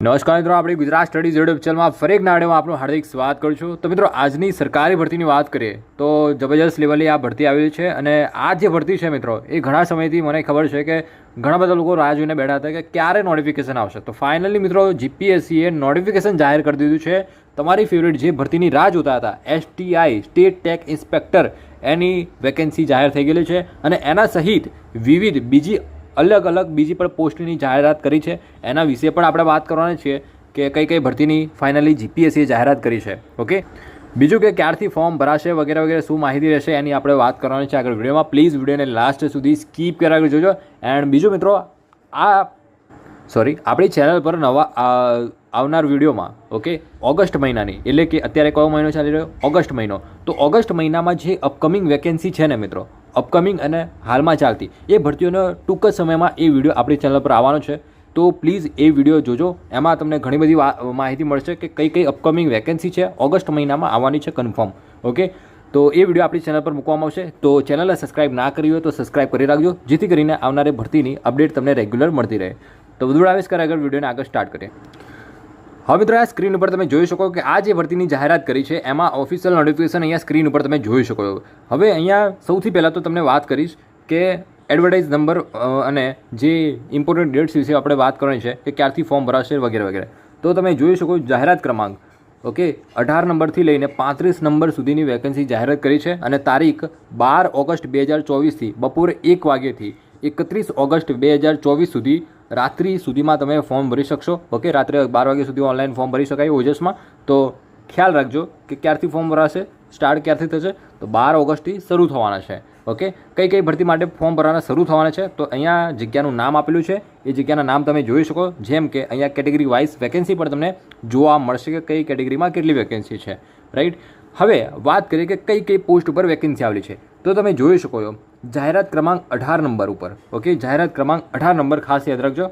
નમસ્કાર મિત્રો, આપણી ગુજરાત સ્ટડીઝ યુટ્યુબ ચેનલમાં ફરી એક નાડેમાં આપનું હાર્દિક સ્વાગત કરું છું. તો મિત્રો, આજની સરકારી ભરતીની વાત કરીએ, તો જબરજસ્ત લેવલે આ ભરતી આવેલી છે અને આ જે ભરતી છે મિત્રો, એ ઘણા સમયથી મને ખબર છે કે ઘણા બધા લોકો રાહ જોઈને બેઠા હતા કે ક્યારે નોટિફિકેશન આવશે. તો ફાઇનલી મિત્રો જીપીએસસીએ નોટિફિકેશન જાહેર કરી દીધું છે. તમારી ફેવરેટ જે ભરતીની રાહ જોતા હતા એસટીઆઈ સ્ટેટ ટેક ઇન્સ્પેક્ટર એની વેકેન્સી જાહેર થઈ ગયેલી છે અને એના સહિત વિવિધ બીજી અલગ અલગ બીજી પણ પોસ્ટની જાહેરાત કરી છે. એના વિશે પણ આપણે વાત કરવાની છીએ કે કઈ કઈ ભરતીની ફાઇનલી જીપીએસસીએ જાહેરાત કરી છે. ઓકે બીજું કે ક્યારથી ફોર્મ ભરાશે વગેરે વગેરે શું માહિતી રહેશે એની આપણે વાત કરવાની છે આગળ વિડીયોમાં. પ્લીઝ વિડીયોને લાસ્ટ સુધી સ્કીપ કરાવી જોજો. એન્ડ બીજું મિત્રો, આ સોરી આપણી ચેનલ પર નવા આવનાર વિડીયોમાં ઓકે ઓગસ્ટ મહિનાની, એટલે કે અત્યારે કયો મહિનો ચાલી રહ્યો? ઓગસ્ટ મહિનો. તો ઓગસ્ટ મહિનામાં જે અપકમિંગ વેકેન્સી છે ને મિત્રો અપકમિંગ અને હાલમાં ચાલતી. એ ભરતીઓનો ટૂંક જ સમયમાં એ વીડિયો આપણી ચેનલ પર આવવાનો છે. તો પ્લીઝ એ વીડિયો જોજો. એમાં તમને ઘણી બધી માહિતી મળશે કે કઈ કઈ અપકમિંગ વેકેન્સી છે. ઓગસ્ટ મહિનામાં આવવાની છે કન્ફર્મ ઓકે તો એ વીડિયો આપણી ચેનલ પર મૂકવામાં આવશે. તો ચેનલને સબસ્ક્રાઇબ ના કરી હોય તો સબસ્ક્રાઇબ કરી રાખજો. જેથી કરીને આવનારી ભરતીની અપડેટ તમને રેગ્યુલર મળતી રહે. તો વધુ આવેશ કરે આગળ વિડીયોને આગળ સ્ટાર્ટ કરીએ. હવે મિત્રો આ સ્ક્રીન ઉપર તમે જોઈ શકો કે આ જે ભરતીની જાહેરાત કરી છે, એમાં ઓફિશિયલ નોટિફિકેશન અહીંયા સ્ક્રીન ઉપર તમે જોઈ શકો. હવે અહીંયા સૌથી પહેલાં તો તમને વાત કરીશ કે એડવર્ટાઇઝ નંબર અને જે ઇમ્પોર્ટન્ટ ડેટ્સ વિશે આપણે વાત કરવાની છે, કે ક્યારથી ફોર્મ ભરાશે વગેરે વગેરે. તો તમે જોઈ શકો જાહેરાત ક્રમાંક. ઓકે, અઢાર નંબરથી લઈને પાંત્રીસ નંબર સુધીની વેકેન્સી જાહેરાત કરી છે, અને તારીખ બાર ઓગસ્ટ બે હજાર ચોવીસથી બપોરે એક વાગ્યેથી એકત્રીસ ઓગસ્ટ બે હજાર ચોવીસ સુધી રાત્રિ સુધીમાં તમે ફોર્મ ભરી શકશો. ઓકે રાત્રે બાર વાગ્યા સુધી ઓનલાઈન ફોર્મ ભરી શકાય ઓજસમાં તો ખ્યાલ રાખજો કે ક્યારથી ફોર્મ ભરાશે સ્ટાર્ટ ક્યારથી થશે? તો બાર ઓગસ્ટથી શરૂ થવાના છે. ઓકે કઈ કઈ ભરતી માટે ફોર્મ ભરવાના શરૂ થવાના છે? તો અહીંયા જગ્યાનું નામ આપેલું છે. એ જગ્યાના નામ તમે જોઈ શકો. જેમ કે અહીંયા કેટેગરી વાઇઝ વેકેન્સી પણ તમને જોવા મળશે કે કઈ કેટેગરીમાં કેટલી વેકેન્સી છે. રાઈટ હવે વાત કરીએ કે કઈ કઈ પોસ્ટ ઉપર વેકેન્સી આવેલી છે. તો તમે જોઈ શકો છો, જાહેરાત ક્રમાંક અઢાર નંબર ઉપર. ઓકે જાહેરાત ક્રમાંક અઢાર નંબર ખાસ યાદ રાખજો.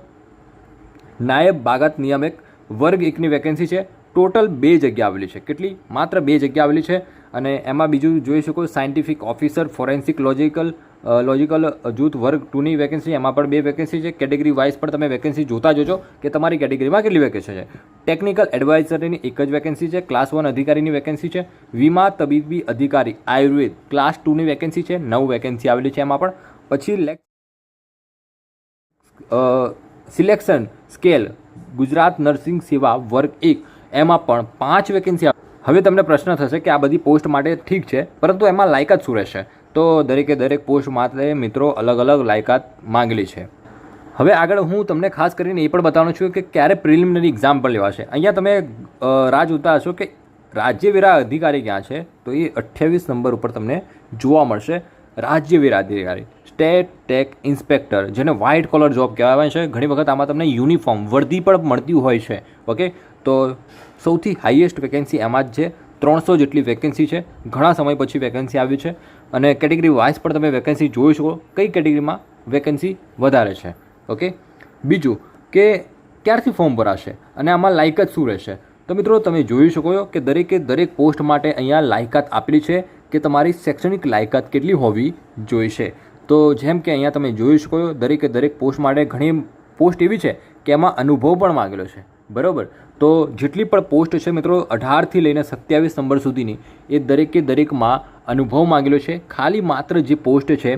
નાયબ બાગાત નિયામક વર્ગ એકની વેકેન્સી છે. ટોટલ બે જગ્યા આવેલી છે. કેટલી? માત્ર બે જગ્યા આવેલી છે. અને એમાં બીજું જોઈ શકો scientific officer forensic logical logical જૂથ વર્ગ ટુની વેકેન્સી એમાં પણ બે વેકેન્સી છે. કેટેગરી વાઇઝ પણ તમે વેકેન્સી જોતા જોજો કે તમારી કેટેગરીમાં કેટલી વેકેન્સી છે. ટેકનિકલ એડવાઇઝરની એક જ વેકેન્સી છે. ક્લાસ વન અધિકારીની વેકેન્સી છે. વીમા તબીબી અધિકારી, આયુર્વેદ. ક્લાસ ટુની વેકેન્સી છે. નવ વેકેન્સી આવેલી છે એમાં પણ. પછી લેક સિલેક્શન સ્કેલ ગુજરાત નર્સિંગ સેવા વર્ગ એક. એમાં પણ પાંચ વેકેન્સી હવે તમને પ્રશ્ન થશે કે આ બધી પોસ્ટ માટે ઠીક છે, પરંતુ એમાં લાયકાત શું રહેશે? તો દરેકે દરેક પોસ્ટ માટે મિત્રો અલગ અલગ લાયકાત માંગેલી છે. હવે આગળ હું તમને ખાસ કરીને એ પણ બતાવવાનું છું કે ક્યારે પ્રિલિમિનરી એક્ઝામ પણ લેવાશે. અહીંયા તમે રાહ જોતા હશો કે રાજ્યવેરા અધિકારી ક્યાં છે? તો એ અઠ્યાવીસ નંબર ઉપર તમને જોવા મળશે. રાજ્યવેરા અધિકારી, સ્ટેટ ટેક ઇન્સ્પેક્ટર, જેને વ્હાઇટ કોલર જોબ કહેવાય છે. ઘણી વખત આમાં તમને યુનિફોર્મ વર્દી પણ મળતી હોય છે. ઓકે? તો સૌથી હાઈએસ્ટ વેકેન્સી એમાં જ છે. ત્રણસો જેટલી વેકેન્સી છે. ઘણા સમય પછી વેકેન્સી આવી છે. અને કેટેગરી વાઇઝ પણ તમે વેકેન્સી જોઈ શકો કઈ કેટેગરીમાં વેકેન્સી વધારે છે. ઓકે? બીજું કે ક્યારથી ફોર્મ ભરાશે અને આમાં લાયકાત શું રહેશે? તો મિત્રો, તમે જોઈ શકો છો કે દરેકે દરેક પોસ્ટ માટે અહીંયા લાયકાત આપેલી છે કે તમારી શૈક્ષણિક લાયકાત કેટલી હોવી જોઈશે. તો જેમ કે અહીંયા તમે જોઈ શકો છો, દરેકે દરેક પોસ્ટ માટે ઘણી પોસ્ટ એવી છે કે એમાં અનુભવ પણ માંગેલો છે. બરાબર? તો જેટલી પણ પોસ્ટ છે મિત્રો, અઢારથી લઈને સત્યાવીસ નંબર સુધીની, એ દરેકે દરેકમાં અનુભવ માંગેલો છે. ખાલી માત્ર જે પોસ્ટ છે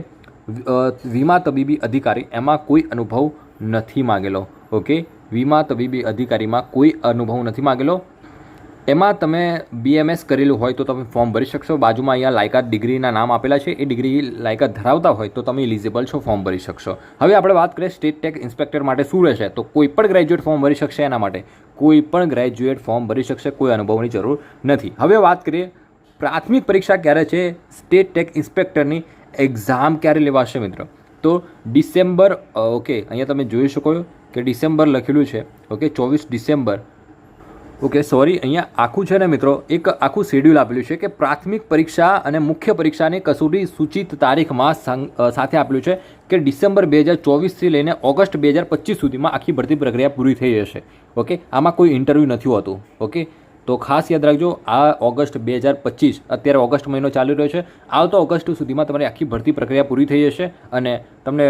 વીમા તબીબી અધિકારી, એમાં કોઈ અનુભવ નથી માંગેલો. ઓકે? વીમા તબીબી અધિકારીમાં કોઈ અનુભવ નથી માંગેલો. એમાં તમે બીએમએસ કરેલું હોય તો તમે ફોર્મ ભરી શકશો. બાજુમાં અહીંયા લાયકાત ડિગ્રીના નામ આપેલા છે. એ ડિગ્રી લાયકાત ધરાવતા હોય તો તમે ઇલિજિબલ છો ફોર્મ ભરી શકશો. હવે આપણે વાત કરીએ સ્ટેટ ટેક ઇન્સ્પેક્ટર માટે શું રહેશે? તો કોઈ પણ ગ્રેજ્યુએટ ફોર્મ ભરી શકશે એના માટે. કોઈ પણ ગ્રેજ્યુએટ ફોર્મ ભરી શકશે, કોઈ અનુભવની જરૂર નથી. હવે વાત કરીએ પ્રાથમિક પરીક્ષા ક્યારે છે? સ્ટેટ ટેક ઇન્સ્પેક્ટરની એક્ઝામ ક્યારે લેવાશે મિત્રો? તો ડિસેમ્બર ઓકે, અહીંયા તમે જોઈ શકો કે ડિસેમ્બર લખેલું છે. ઓકે, ચોવીસ ડિસેમ્બર ઓકે સોરી અહીંયા આખું છે ને મિત્રો, એક આખું શેડ્યુલ આપેલું છે કે પ્રાથમિક પરીક્ષા અને મુખ્ય પરીક્ષાની કસોટી સૂચિત તારીખમાં સાથે આપેલું છે કે ડિસેમ્બર બે હજાર ચોવીસથી લઈને ઓગસ્ટ બે હજાર પચીસ સુધીમાં આખી ભરતી પ્રક્રિયા પૂરી થઈ જશે. ઓકે, આમાં કોઈ ઇન્ટરવ્યૂ નથી હોતું. ઓકે, તો ખાસ યાદ રાખજો, આ ઓગસ્ટ બે હજાર પચીસ, અત્યારે ઓગસ્ટ મહિનો ચાલી રહ્યો છે. આવતો ઓગસ્ટ સુધીમાં તમારી આખી ભરતી પ્રક્રિયા પૂરી થઈ જશે અને તમને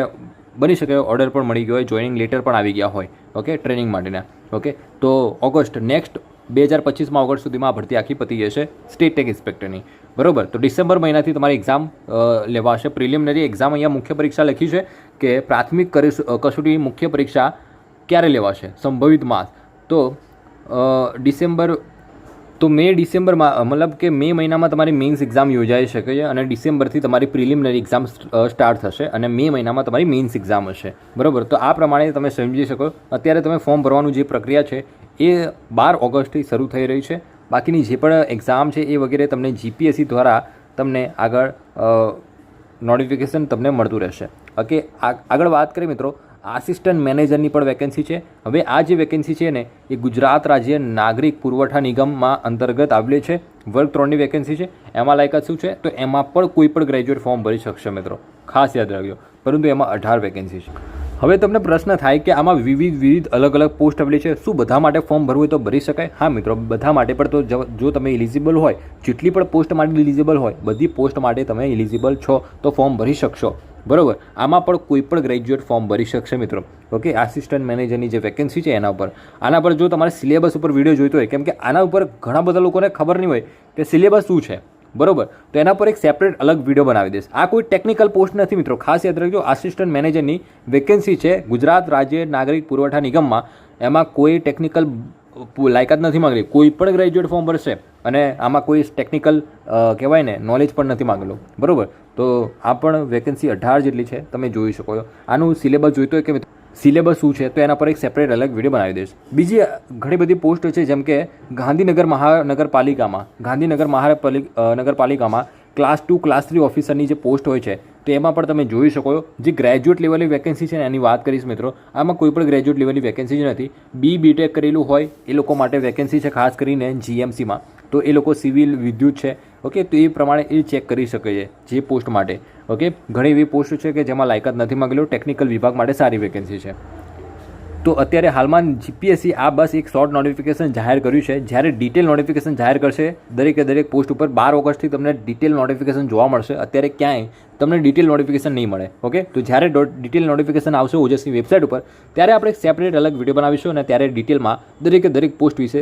બની શકે ઓર્ડર પણ મળી ગયો હોય જોઈનિંગ લેટર પણ આવી ગયા હોય ઓકે ટ્રેનિંગ માટેના ઓકે તો ઓગસ્ટ નેક્સ્ટ બે હજાર પચીસમાં ઓગસ્ટ સુધીમાં ભરતી આખી પતી જશે સ્ટેટ ટેક ઇન્સ્પેક્ટરની બરોબર? તો ડિસેમ્બર મહિનાથી તમારી એક્ઝામ લેવાશે. પ્રિલિમિનરી એક્ઝામ અહીંયા મુખ્ય પરીક્ષા લખી છે કે પ્રાથમિક કસોટી મુખ્ય પરીક્ષા ક્યારે લેવાશે? સંભવિત માસ. તો ડિસેમ્બર તો મે ડિસેમ્બરમાં મતલબ કે મે મહિનામાં તમારી મેઇન્સ એક્ઝામ યોજાઈ શકે છે અને ડિસેમ્બરથી તમારી પ્રિલિમિનરી એક્ઝામ સ્ટાર્ટ થશે અને મે મહિનામાં તમારી મેઇન્સ એક્ઝામ હશે. બરાબર? તો આ પ્રમાણે તમે સમજી શકો. અત્યારે તમે ફોર્મ ભરવાનું જે પ્રક્રિયા છે, એ બાર ઓગસ્ટથી શરૂ થઈ રહી છે. બાકીની જે પણ એક્ઝામ છે, એ વગેરે તમને જીપીએસસી દ્વારા તમને આગળ નોટિફિકેશન તમને મળતું રહેશે. ઓકે? આગળ વાત કરીએ મિત્રો. આસિસ્ટન્ટ મેનેજરની પણ વેકેન્સી છે. હવે આ જે વેકેન્સી છે ને, એ ગુજરાત રાજ્ય નાગરિક પુરવઠા નિગમમાં અંતર્ગત આવેલી છે. વર્ગ ત્રણની વેકેન્સી છે. એમાં લાયકાત શું છે? તો એમાં પણ કોઈ પણ ગ્રેજ્યુએટ ફોર્મ ભરી શકશે મિત્રો. ખાસ યાદ રાખજો. પરંતુ એમાં અઢાર વેકેન્સી છે. હવે તમને પ્રશ્ન થાય કે આમાં વિવિધ વિવિધ અલગ અલગ પોસ્ટ આવેલી છે. શું બધા માટે ફોર્મ ભરવું હોય તો ભરી શકાય? હા મિત્રો, બધા માટે પણ તો જો- તમે ઇલિજિબલ હોય, જેટલી પણ પોસ્ટ માટે ઇલિજિબલ હોય, બધી પોસ્ટ માટે તમે ઇલિજિબલ છો. તો ફોર્મ ભરી શકશો. બરોબર? આમાં પણ કોઈ પણ ગ્રેજ્યુએટ ફોર્મ ભરી શકશે મિત્રો. ઓકે આસિસ્ટન્ટ મેનેજરની જે વેકેન્સી છે એના ઉપર. આના પર જો તમારે સિલેબસ ઉપર વીડિયો જોઈતો હોય, કેમ કે આના ઉપર ઘણા બધા લોકોને ખબર નહીં હોય કે સિલેબસ શું છે. બરોબર? તો એના પર એક સેપરેટ અલગ વીડિયો બનાવી દઈશ. આ કોઈ ટેકનિકલ પોસ્ટ નથી મિત્રો. ખાસ યાદ રાખજો આસિસ્ટન્ટ મેનેજરની વેકેન્સી છે ગુજરાત રાજ્ય નાગરિક પુરવઠા નિગમમાં. એમાં કોઈ ટેકનિકલ લાયકાત નથી માંગેલી. કોઈ પણ ગ્રેજ્યુએટ ફોર્મ ભરશે અને આમાં કોઈ ટેકનિકલ કહેવાય ને નોલેજ પણ નથી માંગેલું. બરાબર? તો આ પણ વેકેન્સી અઢાર જેટલી છે, તમે જોઈ શકો છો. આનું સિલેબસ જોઈતો હોય કે સિલેબસ શું છે? તો એના પર એક સેપરેટ અલગ વીડિયો બનાવી દઈશ. બીજી ઘણી બધી પોસ્ટ છે જેમ કે ગાંધીનગર મહાનગરપાલિકામાં ગાંધીનગર મહાનગરપાલિકામાં નગરપાલિકામાં ક્લાસ ટુ, ક્લાસ થ્રી ઓફિસરની જે પોસ્ટ હોય છે, તો એમાં પણ તમે જોઈ શકો જે ગ્રેજ્યુએટ લેવલની વેકેન્સી છે એની વાત કરીશ મિત્રો, આમાં કોઈ પણ ગ્રેજ્યુએટ લેવલની વેકેન્સી જ નથી. બી બીટેક કરેલું હોય, એ લોકો માટે વેકેન્સી છે ખાસ કરીને જીએમસીમાં તો એ લોકો સિવિલ વિદ્યુત છે ઓકે તો એ પ્રમાણે એ ચેક કરી શકે છે જે પોસ્ટ માટે ઓકે ઘણી એવી પોસ્ટ છે કે જેમાં લાયકાત નથી માંગેલું ટેકનિકલ વિભાગ માટે સારી વેકેન્સી છે. તો અત્યારે હાલમાં જીપીએસસી આ બસ એક શોર્ટ નોટિફિકેશન જાહેર કર્યું છે. જ્યારે ડિટેલ નોટિફિકેશન જાહેર કરશે, દરેકે દરેક પોસ્ટ ઉપર બાર ઓગસ્ટથી તમને ડિટેલ નોટિફિકેશન જોવા મળશે. અત્યારે ક્યાંય તમને ડિટેલ નોટિફિકેશન નહીં મળે. ઓકે તો જ્યારે ડિટેલ નોટિફિકેશન આવશે ઓજસની વેબસાઇટ ઉપર, ત્યારે આપણે સેપરેટ અલગ વીડિયો બનાવીશું અને ત્યારે ડિટેલમાં દરેકે દરેક પોસ્ટ વિશે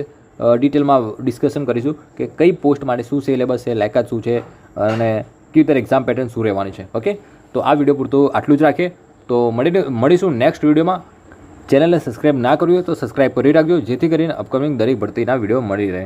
ડિટેલમાં ડિસ્કશન કરીશું કે કઈ પોસ્ટ માટે શું સિલેબસ છે, લાયકાત શું છે, અને કેવી રીતે એક્ઝામ પેટર્ન શું રહેવાની છે. ઓકે તો આ વીડિયો પૂરતું આટલું જ રાખીએ. તો મળીને મળીશું નેક્સ્ટ વિડીયોમાં ચેનલને સબસ્ક્રાઇબ ના કર્યું તો સબસ્ક્રાઇબ કરી રાખજો, જેથી કરીને અપકમિંગ દરેક ભરતીના વીડિયો મળી રહે.